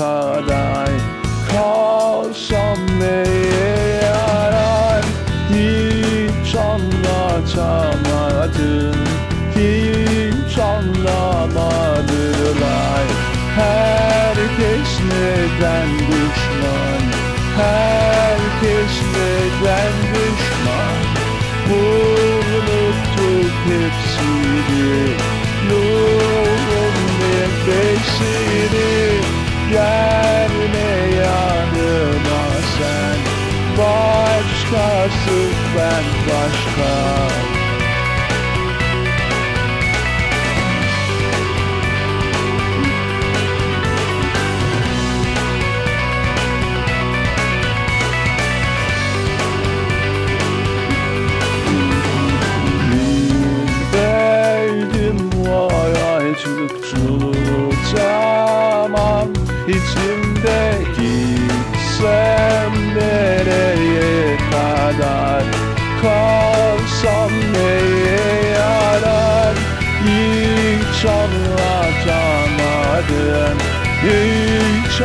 kadar Kalsam neye yarar? Hiç anlatamadım Hiç anlamadılar. Herkes neden düşman? Herkes neden düşman? Unuttuk hepsini. Başkası ben başka. Tamam içimde gitsem yarar Hiç anlatamadım Hiç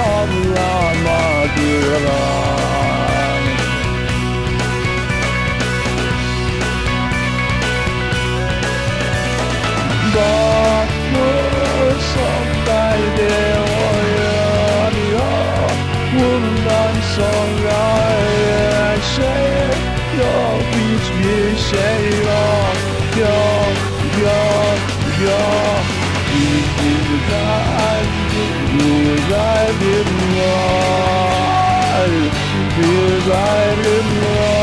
tìm ra anh người gái biết ngoài vì gái biết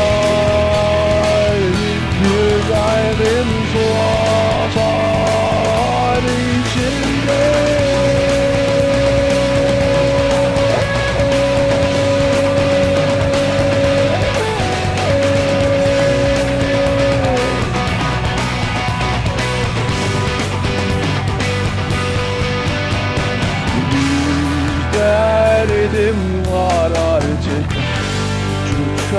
derdim var artık Çok